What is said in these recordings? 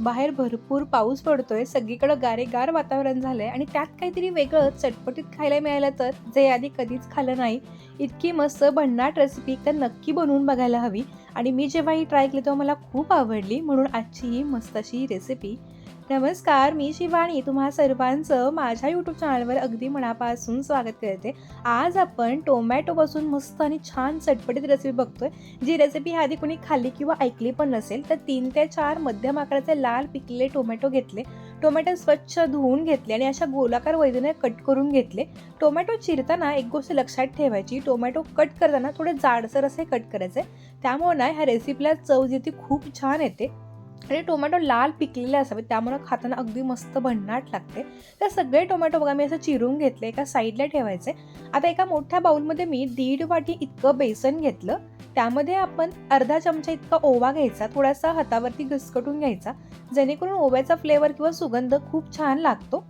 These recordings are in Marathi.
बाहेर भरपूर पाऊस पडतोय सगळीकडं गारेगार वातावरण झालंय आणि त्यात काहीतरी वेगळं चटपटीत खायला मिळालं तर? जे आधी कधीच खाल्लं नाही. इतकी मस्त भन्नाट रेसिपी तर नक्की बनवून बघायला हवी. आणि मी जेव्हा ही ट्राय केली तेव्हा मला खूप आवडली. म्हणून आजची ही मस्त अशी रेसिपी नमस्कार मी शिवानी. तुम्हा सर्वांचं माझ्या यूट्यूब चॅनलवर अगदी मनापासून स्वागत करते. आज आपण टोमॅटोपासून मस्त आणि छान चटपटीत रेसिपी बघतोय. जी रेसिपी आधी कोणी खाल्ली किंवा ऐकली पण नसेल तर तीन ते चार मध्यम आकाराचे लाल पिकलेले टोमॅटो घेतले. टोमॅटो स्वच्छ धुवून घेतले आणि अशा गोलाकार वैद्यने कट करून घेतले. टोमॅटो चिरताना एक गोष्ट लक्षात ठेवायची टोमॅटो कट करताना थोडे जाडसर असे कट करायचे. त्यामुळे ना ह्या रेसिपीला चव जी ती खूप छान येते. आणि टोमॅटो लाल पिकलेले असावे त्यामुळे खाताना अगदी मस्त भन्नाट लागते. तर सगळे टोमॅटो बघा मी असं चिरून घेतले एका साईडला ठेवायचे. आता एका मोठ्या बाऊलमध्ये मी दीड वाटी इतकं बेसन घेतलं. त्यामध्ये आपण अर्धा चमचा इतका ओवा घ्यायचा थोडासा हातावरती घसकटून घ्यायचा. जेणेकरून ओव्याचा फ्लेवर किंवा सुगंध खूप छान लागतो.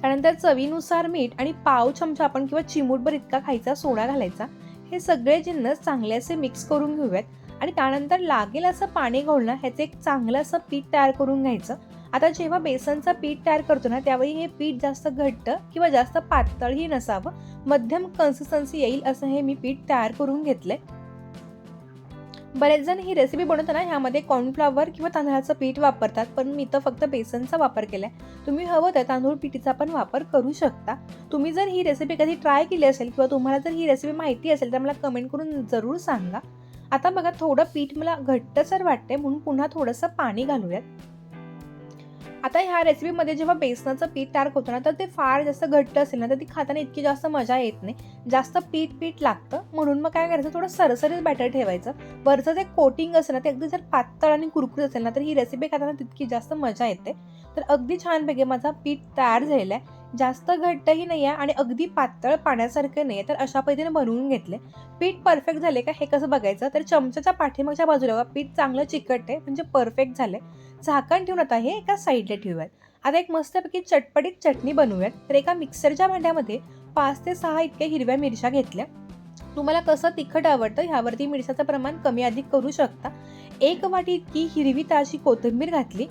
त्यानंतर चवीनुसार मीठ आणि पाव चमचा आपण किंवा चिमूटभर इतका खायचा सोडा घालायचा. हे सगळे जिन्नस चांगले असे मिक्स करून घेऊयात. आणि त्यानंतर लागेल असं पाणी घालून ह्याचं एक चांगलं असं पीठ तयार करून घ्यायचं. आता जेव्हा बेसनचं पीठ तयार करतो ना त्यावेळी हे पीठ जास्त घट्ट किंवा जास्त पातळही नसावं. मध्यम कन्सिस्टन्सी येईल असं हे मी पीठ तयार करून घेतलंय. बरेच जण ही रेसिपी बनवताना ह्यामध्ये कॉर्नफ्लॉवर किंवा तांदळाचं पीठ वापरतात पण मी तर फक्त बेसनचा वापर केलाय. तुम्ही हवं तर तांदूळ पिठीचा पण वापर करू शकता. तुम्ही जर ही रेसिपी कधी ट्राय केली असेल किंवा तुम्हाला जर ही रेसिपी माहिती असेल तर मला कमेंट करून जरूर सांगा. आता बघा थोडं पीठ मला घट्टसर वाटते म्हणून पुन्हा थोडंसं पाणी घालूयात. आता ह्या रेसिपीमध्ये जेव्हा बेसनाचं पीठ तयार होतो ना तर ते फार जास्त घट्ट असेल ना तर ती खाताना इतकी जास्त मजा येत नाही. जास्त पीठ पीठ लागतं म्हणून मग काय करायचं थोडं सरसरीत बॅटर ठेवायचं. वरचं जे कोटिंग असेल ना ते अगदी जर पातळ आणि कुरकुरीत असेल ना तर ही रेसिपी खाताना तितकी जास्त मजा येते. तर अगदी छानपैकी माझा पीठ तयार झालेला आहे. जास्त घट्टही नाही आहे आणि अगदी पातळ पाण्यासारखं नाही आहे तर अशा पद्धतीने बनवून घेतले. पीठ परफेक्ट झाले का हे कसं बघायचं? तर चमच्याच्या पाठीमागच्या बाजूला पीठ चांगलं चिकटते म्हणजे परफेक्ट झाले झाकण ठेवून आता हे एका साईडला ठेवूयात. आता एक मस्तपैकी चटपटीत चटणी बनवूयात. तर एका मिक्सरच्या भांड्यामध्ये पाच ते सहा इतक्या हिरव्या मिरच्या घेतल्या. तुम्हाला कसं तिखट आवडतं ह्यावरती मिरच्याचं प्रमाण कमी अधिक करू शकता. एक वाटी इतकी हिरवी ताजी कोथिंबीर घातली.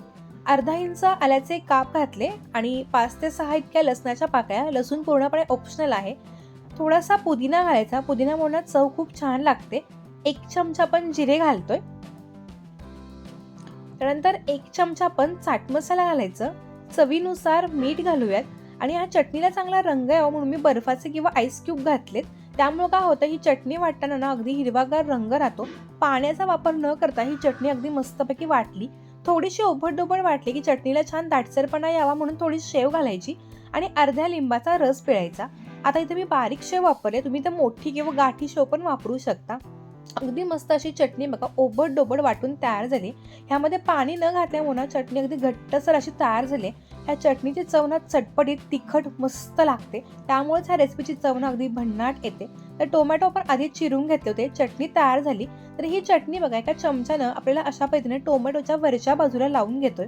अर्धा इंच आल्याचे काप घातले आणि पाच ते सहा इतक्या लसणाच्या पाकळ्या लसूण पूर्णपणे ऑप्शनल आहे. थोडासा पुदिना घालायचा. पुदिनामुळे चव खूप छान लागते. एक चमचा पण जिरे घालतोय. त्यानंतर एक चमचा पण चाट मसाला घालायचं. चवीनुसार मीठ घालूयात. आणि या चटणीला चांगला रंग यावा म्हणून मी बर्फाचे किंवा आईस क्यूब घातलेत. त्यामुळं काय होतं ही चटणी वाटताना ना अगदी हिरवागार रंग राहतो. पाण्याचा वापर न करता ही चटणी अगदी मस्तपैकी वाटली. थोडीशी ओबडडोबड वाटली की चटणीला छान दाटसरपणा यावा म्हणून थोडी शेव घालायची आणि अर्ध्या लिंबाचा रस पिळायचा. आता इथे मी बारीक शेव वापरले. तुम्ही तर मोठी किंवा गाठी शेव पण वापरू शकता. अगदी मस्त अशी चटणी बघा ओबड डोबड वाटून तयार झाली. ह्यामध्ये पाणी न घातल्यामुळे चटणी अगदी घट्टसर अशी तयार झाली. ह्या चटणीची चव ना चटपटीत तिखट मस्त लागते. त्यामुळेच ह्या रेसिपीची चव ना अगदी भन्नाट येते. तर टोमॅटो आपण आधी चिरून घेतले होते. चटणी तयार झाली. तर ही चटणी बघा एका चमच्यानं आपल्याला अशा पद्धतीने टोमॅटोच्या वरच्या बाजूला लावून घेतोय.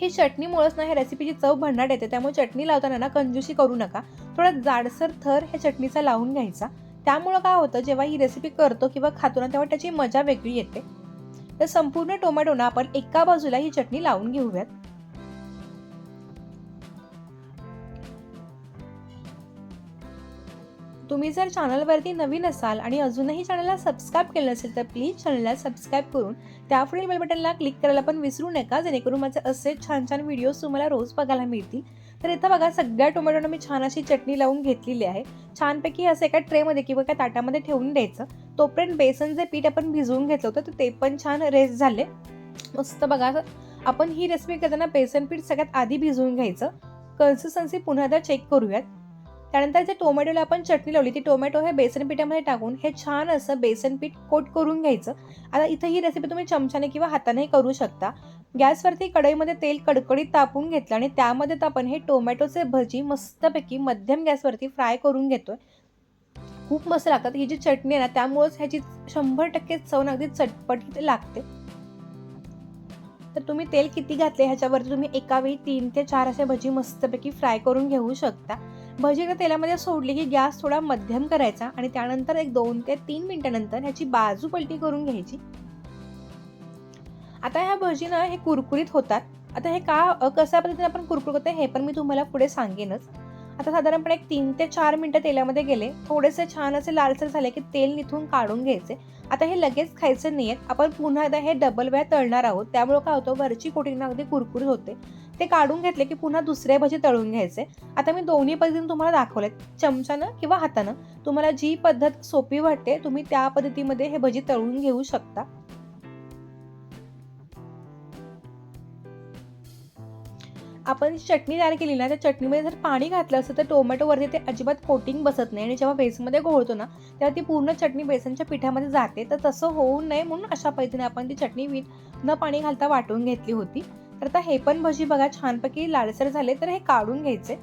ही चटणीमुळेच ना ह्या रेसिपीची चव भन्नाट येते. त्यामुळे चटणी लावताना ना कंजूशी करू नका. थोडा जाडसर थर ह्या चटणीचा लावून घ्यायचा. त्यामुळं काय होतं जेव्हा ही रेसिपी करतो किंवा खातो ना तेव्हा त्याची मजा वेगळी येते. तर संपूर्ण टोमॅटो ना आपण एका बाजूला ही चटणी लावून घेऊयात. तुम्ही जर चॅनलवरती नवीन असाल आणि अजूनही चॅनलला सबस्क्राईब केलं नसेल तर प्लीज चॅनलला सबस्क्राईब करून त्यापुढील बेल बटनला क्लिक करायला पण विसरू नका जेणेकरून माझे असे छान छान व्हिडिओज तुम्हाला रोज बघायला मिळतील. तर इथं बघा सगळ्या टोमॅटोनं मी छान अशी चटणी लावून घेतलेली आहे. छानपैकी असं एका ट्रेमध्ये किंवा एका ताटामध्ये ठेवून द्यायचं. तोपर्यंत बेसन जे पीठ आपण भिजवून घेतलं होतं तर ते पण छान रेस्ट झाले. मस्त बघा आपण ही रेसिपी करताना बेसन पीठ सगळ्यात आधी भिजवून घ्यायचं. कन्सिस्टन्सी पुन्हा एकदा चेक करूयात. त्यानंतर जे टोमॅटोला आपण चटणी लावली ती टोमॅटो हे बेसन पिठामध्ये टाकून हे छान असं बेसन पीठ कोट करून घ्यायचं. आता इथं ही रेसिपी तुम्ही चमच्याने किंवा हातानेही करू शकता. गॅसवरती कढईमध्ये तेल कडकडीत तापून घेतलं आणि त्यामध्ये आपण हे टोमॅटोचे भजी मस्तपैकी मध्यम गॅसवरती फ्राय करून घेतोय. खूप मस्त लागतात. ही जी चटणी आहे ना त्यामुळेच ह्याची शंभर टक्के चव अगदी चटपटीत लागते. तर तुम्ही तेल किती घातले ह्याच्यावरती तुम्ही एका वेळी तीन ते चार असे भजी मस्तपैकी फ्राय करून घेऊ शकता. भजी एकदा तेलामध्ये सोडली की गॅस थोडा मध्यम करायचा आणि त्यानंतर एक दोन ते तीन मिनिटानंतर ह्याची बाजू पलटी करून घ्यायची. आता ह्या भजी ना हे कुरकुरीत होतात. आता हे का कशा पद्धतीने आपण कुरकुर करतो हे पण मी तुम्हाला पुढे सांगेनच. आता साधारणपणे एक तीन ते चार मिनटं तेलामध्ये गेले. थोडेसे छान असे लालसर झाले की तेल निथून काढून घ्यायचे. आता हे लगेच खायचं नाही आहेत आपण पुन्हा एकदा हे डबल वेळा तळणार आहोत. त्यामुळे काय होतं? वरची कोटिंग अगदी कुरकुरीत होते. ते काढून घेतले की पुन्हा दुसरे भजी तळून घ्यायचे. आता मी दोन्ही पद्धतीने तुम्हाला दाखवलेत. चमच्यानं किंवा हातानं. तुम्हाला जी पद्धत सोपी वाटते तुम्ही त्या पद्धतीमध्ये हे भजी तळून घेऊ शकता. आपण जी चटणी तयार केली ना त्या चटणीमध्ये जर पाणी घातलं असतं तर टोमॅटोवरती ते अजिबात कोटिंग बसत नाही. आणि जेव्हा बेसनमध्ये घोळतो ना तेव्हा ती पूर्ण चटणी बेसनच्या पिठामध्ये जाते. तर तसं होऊ नये म्हणून अशा पद्धतीने आपण ती चटणी वीट न पाणी घालता वाटून घेतली होती. तर आता हे पण भजी बघा छानपैकी लालसर झाले तर हे काढून घ्यायचे.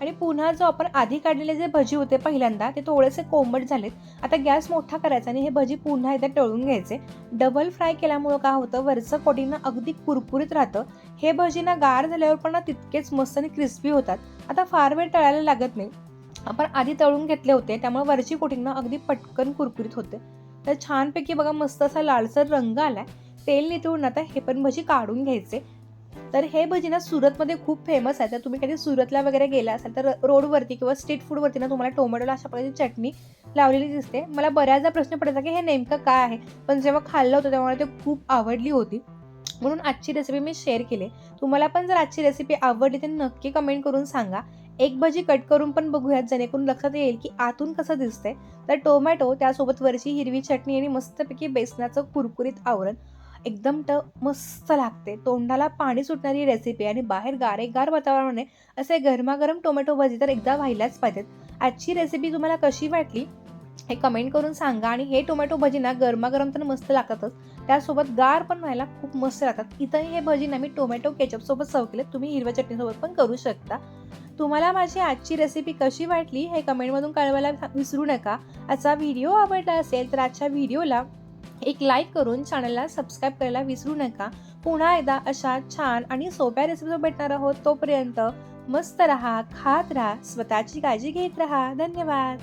आणि पुन्हा जो आपण आधी काढलेले जे भजी होते पहिल्यांदा ते थोडेसे कोंबट झालेत. आता गॅस मोठा करायचा आणि हे भजी पुन्हा एकदा तळून घ्यायचे. डबल फ्राय केल्यामुळं काय होतं वरचं कोटीनं अगदी कुरकुरीत राहतं. हे भजी ना गार झाल्यावर पण ना तितकेच मस्त आणि क्रिस्पी होतात. आता फार वेळ तळायला लागत नाही. आपण आधी तळून घेतले होते त्यामुळे वरची कोटिंग ना अगदी पटकन कुरकुरीत होते. तर छानपैकी बघा मस्त असा लालसर रंग आलाय. तेल नितळून आता हे पण भजी काढून घ्यायचे. तर हे भजी ना सुरतमध्ये खूप फेमस आहे. तर तुम्ही कधी सुरतला वगैरे गेला असाल तर रोडवरती किंवा स्ट्रीट फूडवरती ना तुम्हाला टोमॅटोला अशा प्रकारची चटणी लावलेली दिसते. मला बऱ्याचदा प्रश्न पडायचा की हे नेमकं काय आहे? पण जेव्हा खाल्लं होतं तेव्हा मला ते खूप आवडली होती. म्हणून आजची रेसिपी मी शेअर केली. तुम्हाला पण जर आजची रेसिपी आवडली तर नक्की कमेंट करून सांगा. एक भजी कट करून पण बघूयात जेणेकरून लक्षात येईल की आतून कसं दिसतंय. तर टोमॅटो त्यासोबत वरची हिरवी चटणी आणि मस्तपैकी बेसनाचं कुरकुरीत आवरण. एकदम ट मस्त लागते. तोंडाला पाणी सुटणारी रेसिपी आणि बाहेर गारेगार वातावरणाने असे गरमागरम टोमॅटो भाजी तर एकदा व्हायलाच पाहिजेत. आजची रेसिपी तुम्हाला कशी वाटली? हे कमेंट करून सांगा आणि हे टोमॅटो भजी ना गरमागरम तर मस्त लागतातच. त्यासोबत गार पण व्हायला खूप मस्त लागतात. इथंही हे भजी ना मी टोमॅटो केचपसोबत सव सर्व केले. तुम्ही हिरव्या चटणीसोबत पण करू शकता. तुम्हाला माझी आजची रेसिपी कशी वाटली हे कमेंटमधून कळवायला विसरू नका. आजचा व्हिडिओ आवडला असेल तर आजच्या व्हिडिओला एक लाईक करून चॅनलला सबस्क्राईब करायला विसरू नका. पुन्हा एकदा अशा छान आणि सोप्या रेसिपीवर भेटणार आहोत. तोपर्यंत मस्त रहा खात राहा स्वतःची काळजी घेत राहा. धन्यवाद.